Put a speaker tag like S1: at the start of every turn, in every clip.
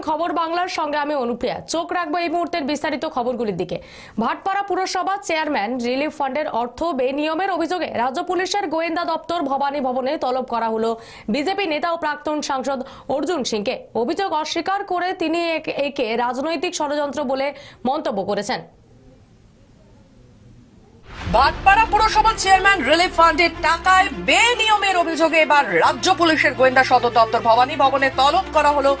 S1: দেখছেন খবর বাংলার সঙ্গে আমি অনুপ্রিয়া। চোখ রাখব এই মুহূর্তের বিস্তারিত খবরগুলির দিকে। ভাটপাড়া পুরসভা চেয়ারম্যান, রিলিফ ফান্ডের অর্থ বেনিয়মের অভিযোগে রাজ্য পুলিশের গোয়েন্দা দপ্তর ভবানী ভবনে তলব করা হলো। বিজেপি নেতা ও প্রাক্তন সাংসদ অর্জুন সিংকে। অভিযোগ অস্বীকার করে তিনি একে- রাজনৈতিক ষড়যন্ত্র বলে মন্তব্য করেছেন।
S2: ভাটপাড়া পুরসভা চেয়ারম্যান, রিলিফ ফান্ডের টাকায় বেনিয়মের অভিযোগে এবার রাজ্য পুলিশের গোয়েন্দা সদর দপ্তর ভবানী ভবনে তলব করা হলো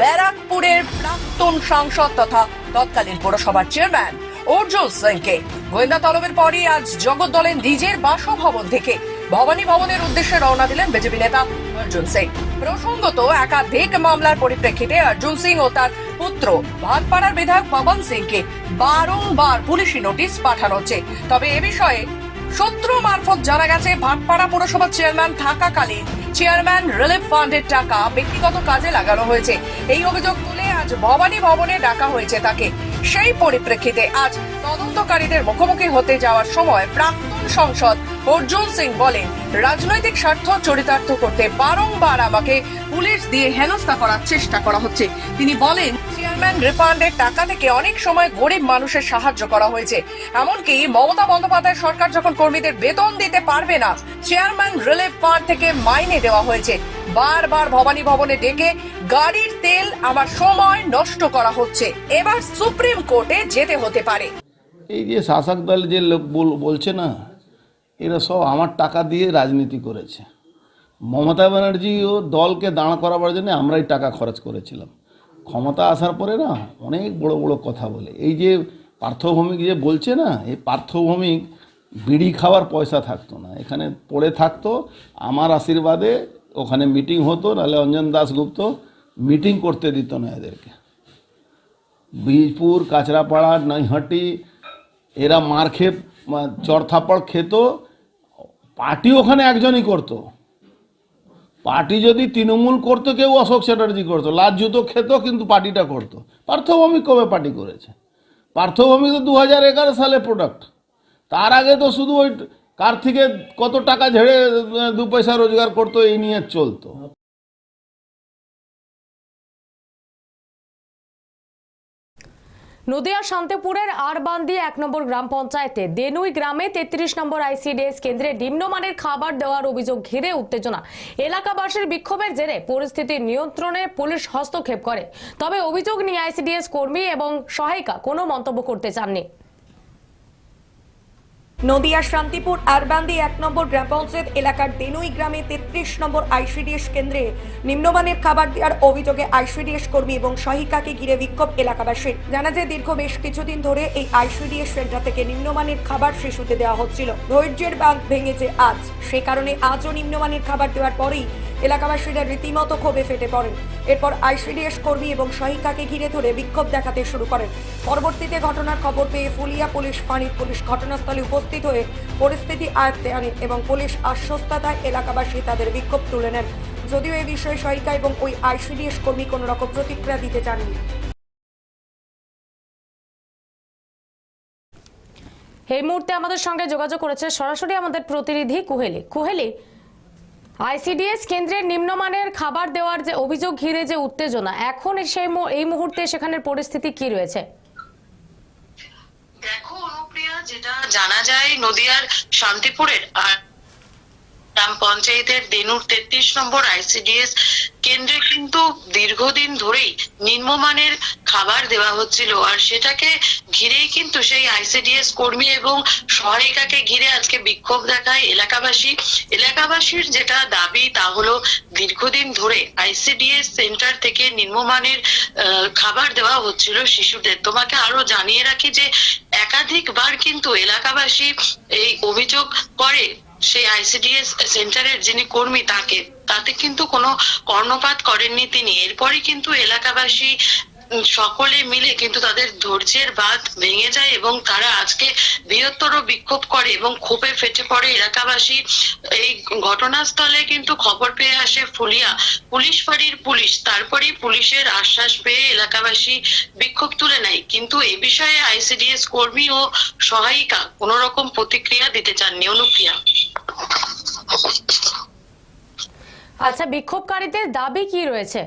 S2: ব্যারাকপুরের প্রাক্তন সাংসদ তথা তৎকালীন পুরসভার চেয়ারম্যান অর্জুন সিংকে। গোয়েন্দা তলবের পরই আজ জগৎ দলের নিজের বাসভবন থেকে ভবানী ভবনের উদ্দেশ্যে রওনা দিলেন বিজেপি নেতা অর্জুন সিং। প্রসঙ্গত, একাধিক মামলার পরিপ্রেক্ষিতে অর্জুন সিং ও তার পুত্র ভাটপাড়ার বিধায়ক পবন সিংকে বারংবার পুলিশি নোটিশ পাঠানো হচ্ছে। তবে এ বিষয়ে সূত্র মারফত জানা গেছে, ভাটপাড়া পুরসভার চেয়ারম্যান থাকাকালীন চেয়ারম্যান রিলিফ ফান্ডের টাকা ব্যক্তিগত কাজে লাগানো হয়েছে। এই অভিযোগ তুলে আজ ভবানী ভবনে ডাকা হয়েছে তাকে। সেই পরিপ্রেক্ষিতে আজ তদন্তকারীদের মুখোমুখি হতে যাওয়ার সময় প্রাক্তন সংসদ অর্জুন সিং বলেন, রাজনৈতিক স্বার্থ চরিতার্থ করতে বারংবার আমাকে পুলিশ দিয়ে হেনস্থা করার চেষ্টা করা হচ্ছে। তিনি বলেন, চেয়ারম্যান রিফান্ডের টাকা থেকে অনেক সময় গরিব মানুষের সাহায্য করা হয়েছে। এমনকি মমতা বন্দ্যোপাধ্যায় সরকার যখন কর্মীদের বেতন দিতে পারবে না, চেয়ারম্যান রিলিফ ফান্ড থেকে মাইনে দেওয়া হয়েছে। বারবার ভবানী ভবনে ডেকে গাড়ির তেল আমার সময় নষ্ট করা হচ্ছে। এবার সুপ্রিম কোর্টে যেতে হতে পারে।
S3: এই যে শাসক দল যে লোক বল- বলছে না, এরা সব আমার টাকা দিয়ে রাজনীতি করেছে। মমতা ব্যানার্জি ও দলকে দাঁড় করাবার জন্য আমরাই টাকা খরচ করেছিলাম। ক্ষমতা আসার পরে না অনেক বড় বড় কথা বলে। এই যে পার্থভৌমিক যে বলছে না, এই পার্থভৌমিক বিড়ি খাওয়ার পয়সা থাকতো না। এখানে পড়ে থাকতো, আমার আশীর্বাদে ওখানে মিটিং হতো, নাহলে অঞ্জন দাসগুপ্ত মিটিং করতে দিত না এদেরকে। বীজপুর কাঁচরাপাড়া, নৈহাটি, এরা মার খেয়ে চড়থাপড় খেত। পার্টি ওখানে একজনই করতো। পার্টি যদি তৃণমূল করতো, কেউ অশোক চ্যাটার্জি করতো। লাজ জুতো খেত, কিন্তু পার্টিটা করতো। পার্থভৌমিক কবে পার্টি করেছে। পার্থভৌমিক তো দু সালে প্রোডাক্ট তার আগে তো শুধু ওই কার থেকে কত টাকা ঝেড়ে দু পয়সা রোজগার করতো, এই নিয়ে চলতো।
S1: নদিয়া শান্তিপুরের আরবান্দি এক নম্বর গ্রাম পঞ্চায়েতে দেনুই গ্রামে তেত্রিশ নম্বর আইসিডিএস কেন্দ্রে নিম্নমানের খাবার দেওয়ার অভিযোগ ঘিরে উত্তেজনা। এলাকাবাসীর বিক্ষোভের জেরে পরিস্থিতি নিয়ন্ত্রণে পুলিশ হস্তক্ষেপ করে। তবে অভিযোগ নিয়ে আইসিডিএস কর্মী এবং সহায়িকা কোনো মন্তব্য করতে চাননি।
S4: নদিয়ার শান্তিপুর আরবান্দি এক নম্বর গ্রাম পঞ্চায়েত এলাকার দেনুই গ্রামে তেত্রিশ নম্বর আইসিডিএস কেন্দ্রে নিম্নমানের খাবার দেওয়ার অভিযোগে আইসিডিএস কর্মী এবং সহিকাকে ঘিরে বিক্ষোভ এলাকাবাসীর জানা যায়, দীর্ঘ বেশ কিছুদিন ধরে এই আইসিডিএস সেন্টার থেকে নিম্নমানের খাবার শিশুতে দেওয়া হচ্ছিল। ধৈর্যের বাঁধ ভেঙেছে আজ। সে কারণে আজও নিম্নমানের খাবার দেওয়ার পরেই এলাকাবাসীরা রীতিমতো ক্ষোভে ফেটে পড়েন। এরপর আইসিডিএস কর্মী এবং সহায়িকাকে ঘিরে ধরে বিক্ষোভ দেখাতে শুরু করেন। পরবর্তীতে ঘটনার খবর পেয়ে ফুলিয়া পুলিশ, ফাঁড়ির পুলিশ ঘটনাস্থলে উপস্থিত হয়ে পরিস্থিতি আয়ত্তে আনে এবং পুলিশ আশ্বস্ততায় এলাকাবাসী তাদের বিক্ষোভ তুলে নেন। যদিও এই বিষয়ে সহায়িকা এবং ওই আইসিডিএস কর্মী কোনো রকম প্রতিক্রিয়া দিতে চাননি।
S1: এই মুহূর্তে আমাদের সঙ্গে যোগাযোগ করেছে সরাসরি আমাদের প্রতিনিধি কুহেলি। কুহেলি আইসিডিএস কেন্দ্রের নিম্নমানের খাবার দেওয়ার যে অভিযোগ ঘিরে যে উত্তেজনা, এখন সেই এই মুহূর্তে সেখানের পরিস্থিতি কি রয়েছে?
S5: দেখো অনুপ্রিয়া, যেটা জানা যায়, নদিয়ার শান্তিপুরের আর গ্রাম পঞ্চায়েতের দেনুর তেত্রিশ নম্বর আইসিডিএস কেন্দ্রে কিন্তু দীর্ঘদিন ধরেই নিম্নমানের খাবার দেওয়া হচ্ছিল, আর সেটাকে ঘিরেই কিন্তু সেই আইসিডিএস কর্মী এবং সহায়িকাকে ঘিরে আজকে বিক্ষোভ দেখায় এলাকাবাসী। এলাকাবাসীর যেটা দাবি তা হলো, দীর্ঘদিন ধরে আইসিডিএস সেন্টার থেকে নিম্নমানের খাবার দেওয়া হচ্ছিল শিশুদের। তোমাকে আরও জানিয়ে রাখি যে একাধিকবার কিন্তু এলাকাবাসী এই অভিযোগ করে। সেই আইসিডিএস সেন্টারের যিনি কর্মী তাকে, তাতে কিন্তু কোনো কর্ণপাত করেননি তিনি। এরপরে কিন্তু এলাকাবাসী সকলে মিলে কিন্তু তাদের ধৈর্যের বাঁধ ভেঙে যায় এবং তারা আজকে বৃহত্তর বিক্ষোভ করে এবং ক্ষোভে ফেটে পড়ে এলাকাবাসী। এই ঘটনাস্থলে কিন্তু খবর পেয়ে আসে ফুলিয়া। পুলিশ ফাঁড়ির পুলিশ, তারপরেই পুলিশের আশ্বাস পেয়ে এলাকাবাসী বিক্ষোভ তুলে নেয়। কিন্তু এ বিষয়ে আইসিডিএস কর্মী ও সহায়িকা কোনো রকম প্রতিক্রিয়া দিতে চাননি অনুপ্রিয়া।
S1: আচ্ছা বিক্ষোভকারীদের দাবি কি রয়েছে?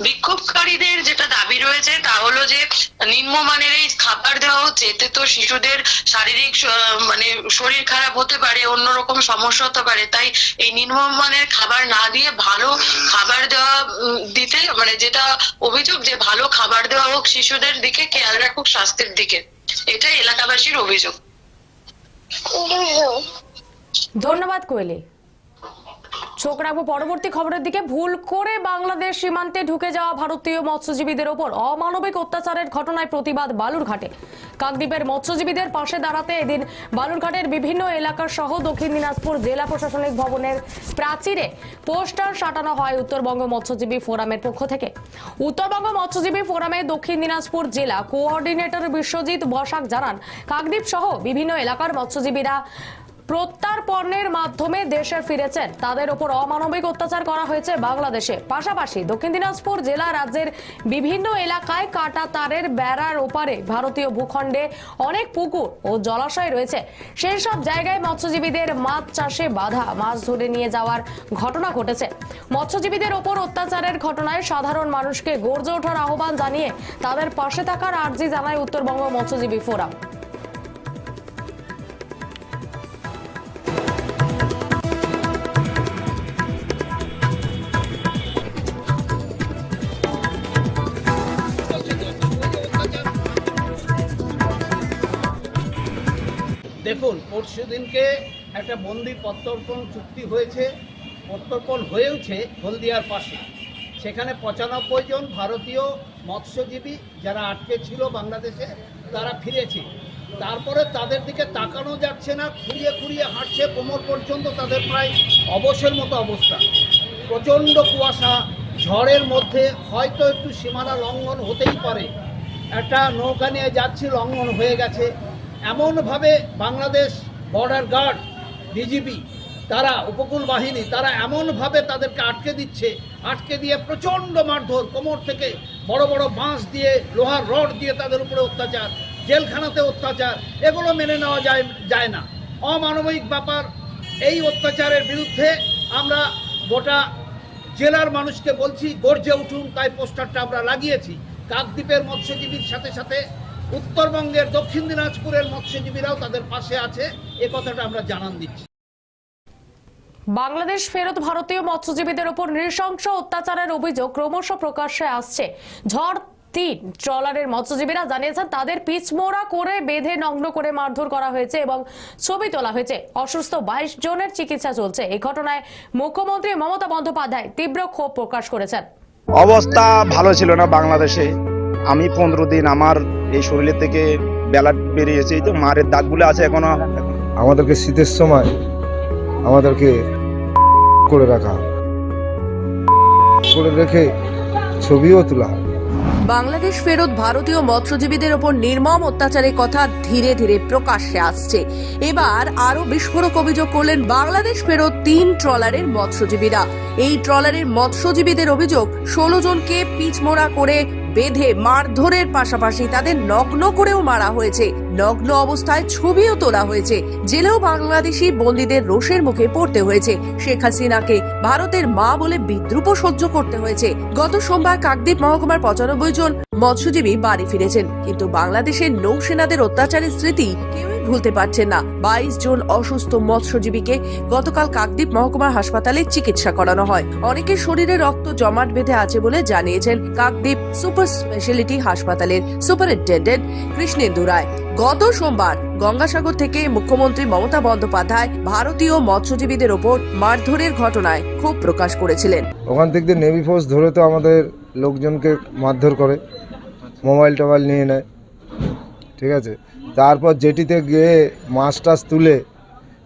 S5: বিক্ষোভকারীদের যেটা দাবি রয়েছে তা হলো যে নিম্নমানের এই খাবার দেওয়া হচ্ছে এতে তো শিশুদের শারীরিক মানে শরীর খারাপ হতে পারে অন্যরকম সমস্যা হতে পারে। তাই এই নিম্নমানের খাবার না দিয়ে ভালো খাবার দেওয়া উম, দিতে মানে যেটা অভিযোগ যে ভালো খাবার দেওয়া হোক শিশুদের দিকে খেয়াল রাখুক স্বাস্থ্যের দিকে। এটাই এলাকাবাসীর অভিযোগ।
S1: ধন্যবাদ কোয়েলি। চোখ রাখব পরবর্তী খবরের দিকে। ভুল করে বাংলাদেশ সীমান্তে ঢুকে যাওয়া ভারতীয় মৎস্যজীবীদের ওপর অমানবিক অত্যাচারের ঘটনায় প্রতিবাদ বালুরঘাটে। কাকদ্বীপের মৎস্যজীবীদের পাশে দাঁড়াতে এদিন বালুরঘাটের বিভিন্ন এলাকা সহ দক্ষিণ দিনাজপুর জেলা প্রশাসনিক ভবনের প্রাচীরে পোস্টার সাটানো হয় উত্তরবঙ্গ মৎস্যজীবী ফোরামের পক্ষ থেকে। উত্তরবঙ্গ মৎস্যজীবী ফোরামে দক্ষিণ দিনাজপুর জেলা কোঅর্ডিনেটর বিশ্বজিৎ বসাক জানান, কাকদ্বীপ সহ বিভিন্ন এলাকার মৎস্যজীবীরা প্রত্যার্পণের মাধ্যমে দেশে ফিরেছেন। তাদের ওপর অমানবিক অত্যাচার করা হয়েছে বাংলাদেশে। পাশাপাশি দক্ষিণ দিনাজপুর জেলা রাজ্যের বিভিন্ন এলাকায় কাটা তারের বেড়ার ওপারে ভারতীয় ভূখণ্ডে অনেক পুকুর ও জলাশয় রয়েছে। সেই সব জায়গায় মৎস্যজীবীদের মাছ চাষে বাধা, মাছ ধরে নিয়ে যাওয়ার ঘটনা ঘটেছে। মৎস্যজীবীদের ওপর অত্যাচারের ঘটনায় সাধারণ মানুষকে গর্জে ওঠার আহ্বান জানিয়ে তাদের পাশে থাকার আর্জি জানায় উত্তরবঙ্গ মৎস্যজীবী ফোরাম।
S6: দেখুন, পরশু দিনকে একটা বন্দি প্রত্যর্পণ চুক্তি হয়েছে, প্রত্যর্পণ হয়েওছে হলদিয়ার পাশে। সেখানে পঁচানব্বই জন ভারতীয় মৎস্যজীবী যারা আটকে ছিল বাংলাদেশে, তারা ফিরেছে। তারপরে তাদের দিকে তাকানো যাচ্ছে না, খুঁড়িয়ে খুঁড়িয়ে হাঁটছে, কোমর পর্যন্ত তাদের প্রায় অবসের মতো অবস্থা। প্রচণ্ড কুয়াশা, ঝড়ের মধ্যে হয়তো একটু সীমানা লঙ্ঘন হতেই পারে। একটা নৌকা নিয়ে যাচ্ছি, লঙ্ঘন হয়ে গেছে। এমনভাবে বাংলাদেশ বর্ডার গার্ড বিজিবি তারা উপকূল বাহিনী, তারা এমনভাবে তাদেরকে আটকে দিচ্ছে, আটকে দিয়ে প্রচণ্ড মারধর, কোমর থেকে বড় বড় বাঁশ দিয়ে, লোহার রড দিয়ে তাদের উপরে অত্যাচার, জেলখানাতে অত্যাচার, এগুলো মেনে নেওয়া যায় যায় না। অমানবিক ব্যাপার, এই অত্যাচারের বিরুদ্ধে আমরা গোটা জেলার মানুষকে বলছি, গর্জে উঠুন, তাই পোস্টারটা আমরা লাগিয়েছি। কাকদ্বীপের মৎস্যজীবীর সাথে সাথে উত্তরবঙ্গের দক্ষিণ দিনাজপুরের মৎস্যজীবীরাও তাদের পাশে আছে। এ কথাটা আমরা জানান দিচ্ছি।
S1: বাংলাদেশ ফেরত ভারতীয় মৎস্যজীবীদের উপর নৃশংস অত্যাচারের অভিযোগ ক্রমশ প্রকাশ্যে আসছে। ঝড় তিন ট্রলারের মৎস্যজীবীরা জানিয়েছেন তাদের পিচমোড়া করে বেঁধে নগ্ন করে মারধর করা হয়েছে এবং ছবি তোলা হয়েছে। অসুস্থ বাইশ জনের চিকিৎসা চলছে। এই ঘটনায় মুখ্যমন্ত্রী মমতা বন্দ্যোপাধ্যায় তীব্র ক্ষোভ প্রকাশ করেছেন।
S7: অবস্থা ভালো ছিল না বাংলাদেশে। আমি পনেরো দিন আমার এই শরীরের থেকে ব্যালাট বেরিয়েছে এই তো মারের দাগগুলো আছে এখনও।
S8: আমাদেরকে শীতের সময় আমাদেরকে করে রাখা। করে রেখে ছবিও তোলা। হয়
S9: বাংলাদেশ ফেরত ভারতীয় মৎস্যজীবীদের ওপর নির্মম অত্যাচারের কথা ধীরে ধীরে প্রকাশ্যে আসছে। এবার আরও বিস্ফোরক অভিযোগ করলেন বাংলাদেশ ফেরত তিন ট্রলারের মৎস্যজীবীরা। এই ট্রলারের মৎস্যজীবীদের অভিযোগ ষোলো জনকে পিচমোড়া করে বেঁধে মারধরের পাশাপাশি তাদের নগ্ন করেও মারা হয়েছে। নগ্ন অবস্থায় ছবিও তোলা হয়েছে। জেলেও বাংলাদেশি বন্দীদের রোষের মুখে পড়তে হয়েছে। শেখ হাসিনাকে ভারতের মা বলে বিদ্রুপ সহ্য করতে হয়েছে। গত সোমবার কাকদ্বীপ মহকুমার পঁচানব্বই জন মৎস্যজীবী বাড়ি ফিরেছেন। কিন্তু বাংলাদেশের নৌসেনাদের অত্যাচারের স্মৃতি কেউই ভুলতে পারছেন না। বাইশ জন অসুস্থ মৎস্যজীবীকে গতকাল কাকদ্বীপ মহকুমার হাসপাতালে চিকিৎসা করানো হয়। অনেকের শরীরে রক্ত জমাট বেঁধে আছে বলে জানিয়েছেন কাকদ্বীপ সুপার স্পেশালিটি হাসপাতালের সুপারিনটেন্ডেন্ট কৃষ্ণেন্দু রায়। গত সোমবার গঙ্গাসাগর থেকে মুখ্যমন্ত্রী মমতা বন্দ্যোপাধ্যায় ভারতীয় মৎস্যজীবীদের ওপর মারধরের ঘটনায় ক্ষোভ প্রকাশ করেছিলেন।
S8: ওখান থেকে নেভি ফোর্স ধরে তো আমাদের লোকজনকে মারধর করে মোবাইল টোবাইল নিয়ে নেয়। ঠিক আছে? তারপর জেটিতে গিয়ে মাছ টাছ তুলে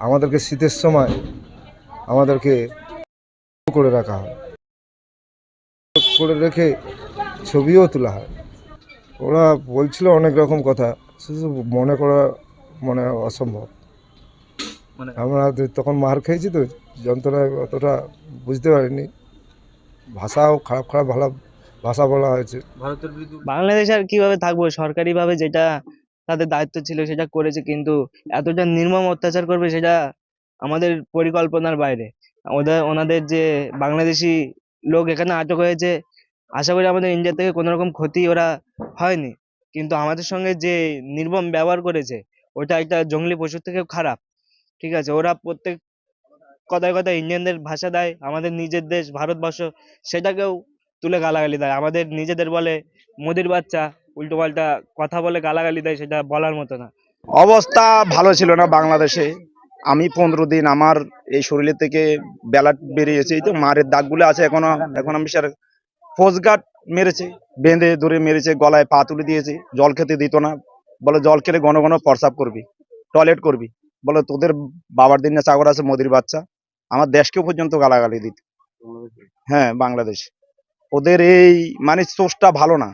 S8: আমাদেরকে শীতের সময় আমাদেরকে করে রাখা হয়। করে রেখে ছবিও তোলা হয়। ওরা বলছিল অনেক রকম কথা শুধু মনে করা মানে অসম্ভব। আমরা তো তখন মার খেয়েছি তো যন্ত্রণায় অতটা বুঝতে পারিনি। ভাষাও খারাপ খারাপ ভালো ভাষা বলা হয়েছে।
S10: বাংলাদেশ আর কীভাবে থাকব? সরকারিভাবে যেটা তাদের দায়িত্ব ছিল, সেটা করেছে কিন্তু এতটা নির্মম অত্যাচার করবে সেটা আমাদের পরিকল্পনার বাইরে। ওদের, ওনাদের যে বাংলাদেশি লোক এখানে আটক হয়েছে, আশা করি আমাদের ইন্ডিয়া থেকে কোনো রকম ক্ষতি ওরা হয়নি। কিন্তু আমাদের সঙ্গে যে নির্মম ব্যবহার করেছে, ওটা একটা জঙ্গলি পশুর থেকেও খারাপ। ঠিক আছে, ওরা প্রত্যেক কথায় কথায় ইন্ডিয়ানদের ভাষা দেয়, আমাদের নিজের দেশ, ভারতবর্ষ, সেটাকেও তুলে গালাগালি দেয়। আমাদের নিজেদের বলে, মোদির বাচ্চা উল্টো পাল্টা কথা বলে গালাগালি দেয়, সেটা বলার মতো না।
S7: অবস্থা ভালো ছিল না বাংলাদেশে। আমি পনেরো দিন আমার এই শরীরের থেকে ব্যালাট বেরিয়েছে, এই তো মারের দাগগুলো আছে এখনও। এখন আমি স্যার ফোসগার্ড মেরেছে, বেঁধে ধরে মেরেছে, গলায় পা তুলে দিয়েছে। জল খেতে দিত না। বলে, জল খেলে ঘন ঘন প্রসাব করবি, টয়লেট করবি। বলে, তোদের বাবার দিন না চাকর আছে, মোদির বাচ্চা। আমার দেশকেও পর্যন্ত গালাগালি দিত। হ্যাঁ বাংলাদেশ। ওদের এই মানে সোর্সটা ভালো না।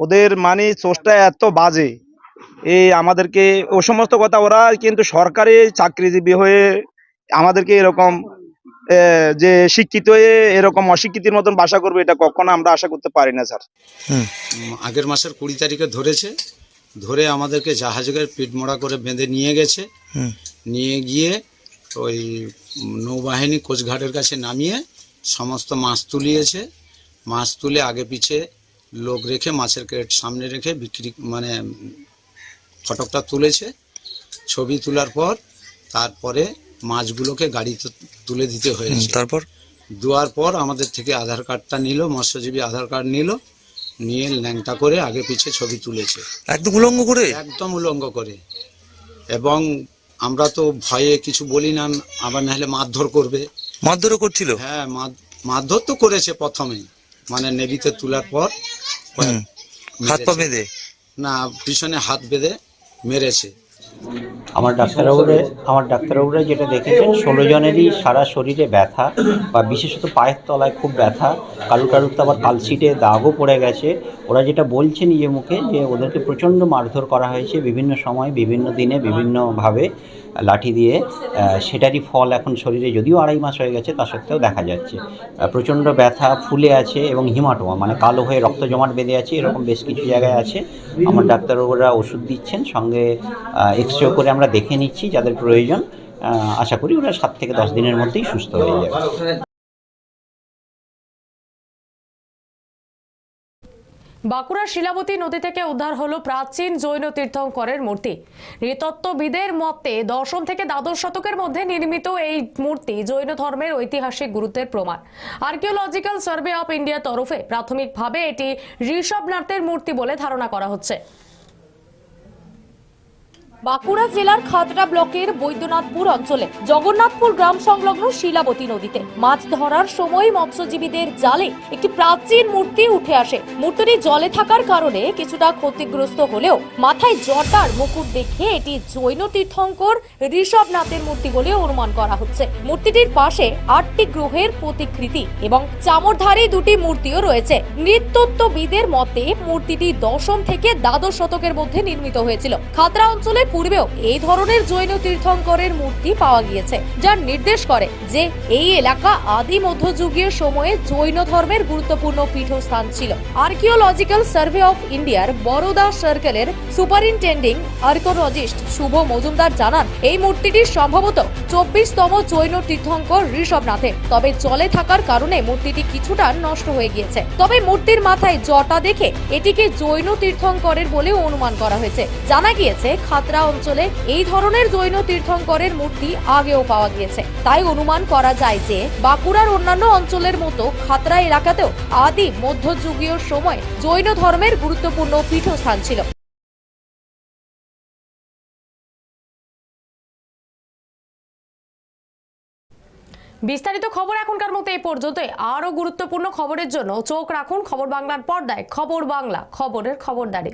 S7: ওদের মানে সোর্সটা এত বাজে। এই আমাদেরকে ও সমস্ত কথা ওরা কিন্তু সরকারি চাকরিজীবী হয়ে আমাদেরকে এরকম যে শিক্ষিত হয়ে এরকম অশিক্ষিতের মতন বাসা করবে এটা কখনো আমরা আশা করতে পারি না স্যার।
S11: আগের মাসের কুড়ি তারিখে ধরেছে। ধরে আমাদেরকে জাহাজের পিঠমোড়া করে বেঁধে নিয়ে গেছে। নিয়ে গিয়ে ওই নৌবাহিনী কোচঘাটের কাছে নামিয়ে সমস্ত মাছ তুলিয়েছে। মাছ তুলে আগে পিছে লোক রেখে মাছের ক্রেট সামনে রেখে বিক্রি মানে ফটকটা তুলেছে। ছবি তোলার পর তারপরে মাছগুলোকে গাড়িতে তুলে দিতে হয়েছে।
S12: তারপর?
S11: দেওয়ার পর আমাদের থেকে আধার কার্ডটা নিল মৎস্যজীবী আধার কার্ড নিল নিয়ে ল্যাংটা করে আগে পিছে ছবি তুলেছে।
S12: একদম উলঙ্গ করে?
S11: একদম উলঙ্গ করে। এবং আমরা তো ভয়ে কিছু বলি না আবার নাহলে মারধর করবে।
S12: মারধরও করছিল?
S11: হ্যাঁ মার- মারধর তো করেছে প্রথমেই। মানে নেভিতে তোলার পর
S12: হাত পা বেঁধে?
S11: না পিছনে হাত বেঁধে মেরেছে।
S13: আমার ডাক্তারবাবুরা আমার ডাক্তারবাবুরা যেটা দেখেছেন ষোলো জনেরই সারা শরীরে ব্যথা বা বিশেষত পায়ের তলায় খুব ব্যথা। কারুর কারুর তো আবার কালশিটে দাগও পড়ে গেছে। ওরা যেটা বলছে নিজে মুখে যে ওদেরকে প্রচণ্ড মারধর করা হয়েছে বিভিন্ন সময় বিভিন্ন দিনে বিভিন্নভাবে লাঠি দিয়ে সেটারই ফল এখন শরীরে যদিও আড়াই মাস হয়ে গেছে, তা সত্ত্বেও দেখা যাচ্ছে। প্রচণ্ড ব্যথা ফুলে আছে এবং হিমাটোমা মানে কালো হয়ে রক্ত জমাট বেঁধে আছে, এরকম বেশ কিছু জায়গায় আছে। আমার ডাক্তারবাবুরা ওষুধ দিচ্ছেন, সঙ্গে এক্স রে করে আমরা দেখে নিচ্ছি যাদের প্রয়োজন। আশা করি ওরা সাত থেকে দশ দিনের মধ্যেই সুস্থ হয়ে যাবে।
S1: বাঁকুড়ার শিলাবতী নদী থেকে উদ্ধার হলো প্রাচীন জৈন তীর্থঙ্করের মূর্তি। নৃতত্ত্ববিদের মতে দশম থেকে দ্বাদশ শতকের মধ্যে নির্মিত এই মূর্তি জৈন ধর্মের ঐতিহাসিক গুরুত্বের প্রমাণ। আর্কিওলজিক্যাল সার্ভে অফ ইন্ডিয়া তরফে প্রাথমিকভাবে এটি ঋষভনাথের মূর্তি বলে ধারণা করা হচ্ছে।
S14: বাঁকুড়া জেলার খাতড়া ব্লকের বৈদ্যনাথপুর অঞ্চলে জগন্নাথপুর গ্রাম সংলগ্ন শিলাবতী নদীতে মাছ ধরার সময় মৎস্যজীবীদের জালে একটি প্রাচীন মূর্তি উঠে আসে। মূর্তিটি জলে থাকার কারণে কিছুটা ক্ষতিগ্রস্ত হলেও মাথায় জটার মুকুট দেখে এটি জৈন তীর্থঙ্কর ঋষভনাথের মূর্তি বলে অনুমান করা হচ্ছে। মূর্তিটির পাশে আটটি গ্রহের প্রতিকৃতি এবং চামরধারী দুটি মূর্তিও রয়েছে। নৃত্যত্ত্ববিদের মতে মূর্তিটি দশম থেকে দ্বাদশ শতকের মধ্যে নির্মিত হয়েছিল। খাতড়া অঞ্চলে পূর্বেও এই ধরনের জৈন তীর্থঙ্করের মূর্তি পাওয়া গিয়েছে যা নির্দেশ করে যে এই এলাকা আদি মধ্যযুগীয় সময়ে জৈন ধর্মের গুরুত্বপূর্ণ পীঠস্থান ছিল। আর্কিওলজিক্যাল সার্ভে অফ ইন্ডিয়ার বরোদা সার্কেলের সুপারিনটেন্ডিং আর্কিওলজিস্ট শুভ মজুমদার জানান, এই মূর্তিটি সম্ভবত চব্বিশতম জৈন তীর্থঙ্কর ঋষভনাথের, তবে জলে থাকার কারণে মূর্তিটি কিছুটা নষ্ট হয়ে গিয়েছে। তবে মূর্তির মাথায় জটা দেখে এটিকে জৈন তীর্থঙ্করের বলে অনুমান করা হয়েছে। জানা গিয়েছে খাতড়া অঞ্চলে এই ধরনের জৈন তীর্থঙ্করের মূর্তি আগেও পাওয়া গিয়েছে। তাই অনুমান করা যায় যে বাঁকুড়ার অন্যান্য অঞ্চলের মতো খাতড়া এলাকাতেও আদি মধ্যযুগীয় সময় জৈন ধর্মের গুরুত্বপূর্ণ পীঠস্থান ছিল।
S1: বিস্তারিত খবর এখনকার মতো এই পর্যন্ত। আরও গুরুত্বপূর্ণ খবরের জন্য চোখ রাখুন খবর বাংলার পর্দায়। খবর বাংলা, খবরের খবরদারি।